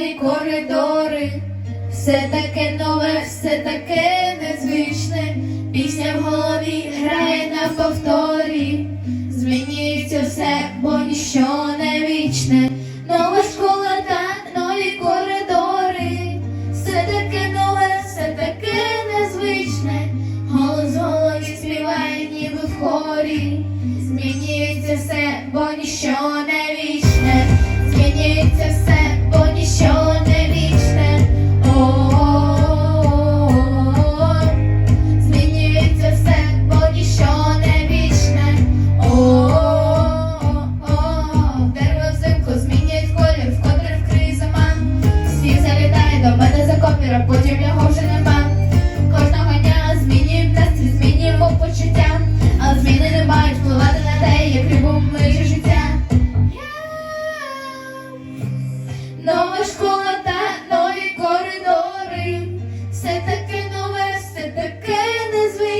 Нові коридори, все таке нове, все таке.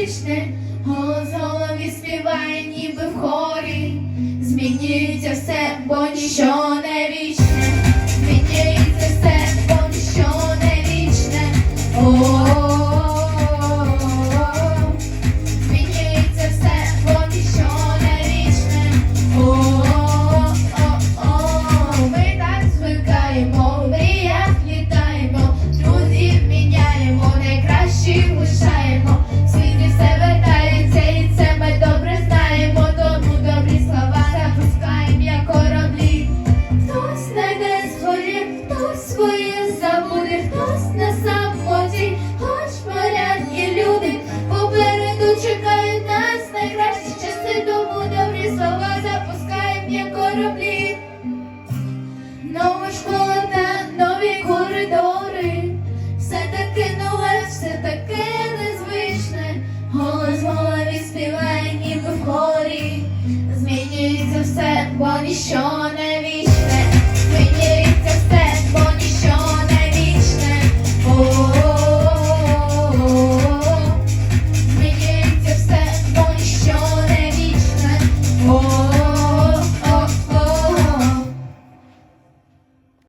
величне, голос голові співає, ніби в хорі, змінюється все, бо ніщо не. кораблі, нова школа та нові коридори, все таке нове, все таке незвичне, голос голові співає, ніби в хорі, змінюється все, бо ніщо не вічне.